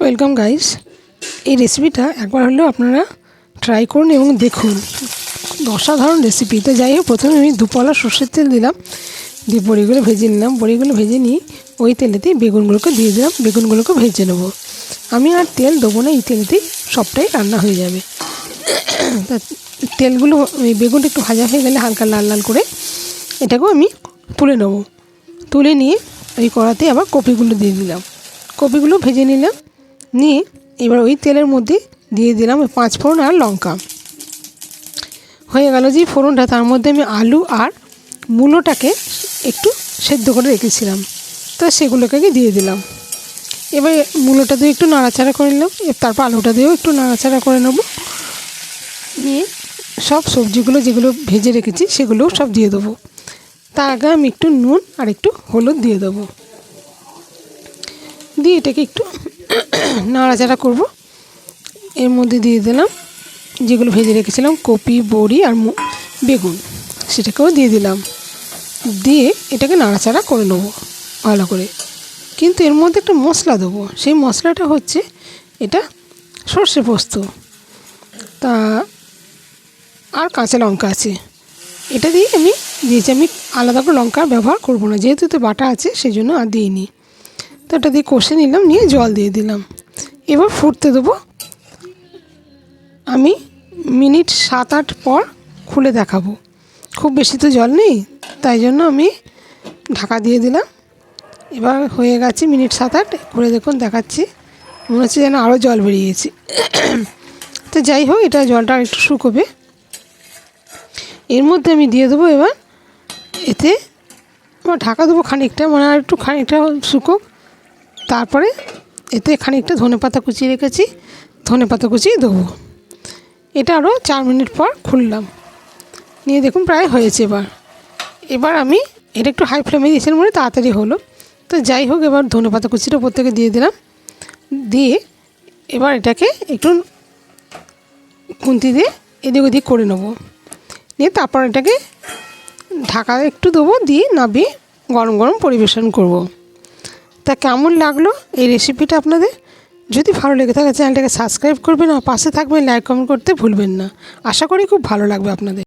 Welcome guys এই রেসিপিটা একবার হলেও আপনারা ট্রাই করুন এবং দেখুন। অসাধারণ রেসিপি তো যাই হোক, প্রথমে আমি দুপলা সর্ষের তেল দিলাম। দিয়ে বড়িগুলো ভেজে নিলাম। বড়িগুলো ভেজে নিয়ে ওই তেলেতেই বেগুনগুলোকে দিয়ে দিলাম। বেগুনগুলোকে ভেজে নেব। আমি আর তেল দেবো না, এই তেলেতেই সবটাই রান্না হয়ে যাবে। তা তেলগুলো, এই বেগুনটা একটু ভাজা হয়ে গেলে হালকা লাল লাল করে এটাকেও আমি তুলে নেব। তুলে নিয়ে ওই কড়াতে আবার কপিগুলো দিয়ে দিলাম। কপিগুলো ভেজে নিলাম। নিয়ে এবার ওই তেলের মধ্যে দিয়ে দিলাম ওই পাঁচ ফোড়ন আর লঙ্কা। হয়ে গেল যে ফোড়নটা, তার মধ্যে আমি আলু আর মূলোটাকে একটু সেদ্ধ করে রেখেছিলাম। তো সেগুলোকে দিয়ে দিলাম। এবার মূলোটা দিয়ে একটু নাড়াচাড়া করে নিলাম। তারপর আলুটা দিয়েও একটু নাড়াচাড়া করে নেব। নিয়ে সব সবজিগুলো যেগুলো ভেজে রেখেছি সেগুলোও সব দিয়ে দেবো। তার আগে আমি একটু নুন আর একটু হলুদ দিয়ে দেবো। দিয়ে এটাকে একটু নাড়াচাড়া করব। এর মধ্যে দিয়ে দিলাম যেগুলো ভেজে রেখেছিলাম, কপি, বড়ি আর বেগুন, সেটাকেও দিয়ে দিলাম। দিয়ে এটাকে নাড়াচাড়া করে নেব ভালো করে। কিন্তু এর মধ্যে একটা মশলা দেবো। সেই মশলাটা হচ্ছে এটা সর্ষে পোস্ত। তা আর কাঁচা লঙ্কা আছে। এটা দিয়ে আমি, দিয়েছি আমি আলাদা করে লঙ্কা ব্যবহার করব না। যেহেতু তো বাটা আছে, সেই জন্য আর দিইনি। তো এটা দিয়ে কষে নিলাম, নিয়ে জল দিয়ে দিলাম। এবার ফুটতে দেবো। আমি মিনিট সাত আট পর খুলে দেখাবো। খুব বেশি তো জল নেই, তাই জন্য আমি ঢাকা দিয়ে দিলাম। এবার হয়ে গেছে মিনিট সাত আট করে দেখুন, দেখাচ্ছি। মনে হচ্ছে যেন আরও জল বেরিয়েছে। তো যাই হোক, এটা জলটা একটু শুকোবে। এর মধ্যে আমি দিয়ে দেবো এবার, এতে আমার ঢাকা দেবো খানিকটা মানে আর একটু খানিকটা শুকোক। তারপরে এতে খানিকটা ধনে পাতা কুচিয়ে রেখেছি, ধনে পাতা কুচিয়ে দেবো। এটা আরও চার মিনিট পর খুললাম। নিয়ে দেখুন প্রায় হয়েছে এবার। এবার আমি, এটা একটু হাই ফ্লেমে দিয়েছিলাম মানে তাড়াতাড়ি হলো। তো যাই হোক, এবার ধনে পাতা কুচিটা ওপর থেকে দিয়ে দিলাম। দিয়ে এবার এটাকে একটু খুন্তি দিয়ে এদিক ওদিক করে নেব। নিয়ে তারপর এটাকে ঢাকা একটু দেবো, দিয়ে নাবিয়ে গরম গরম পরিবেশন করব। তা কেমন লাগল এই রেসিপিটা আপনাদের? যদি ভালো লেগে থাকে, চ্যানেলটাকে সাবস্ক্রাইব করবেন আর পাশে থাকবেন লাইক কমেন্ট করতে ভুলবেন না। আশা করি খুব ভালো লাগবে আপনাদের।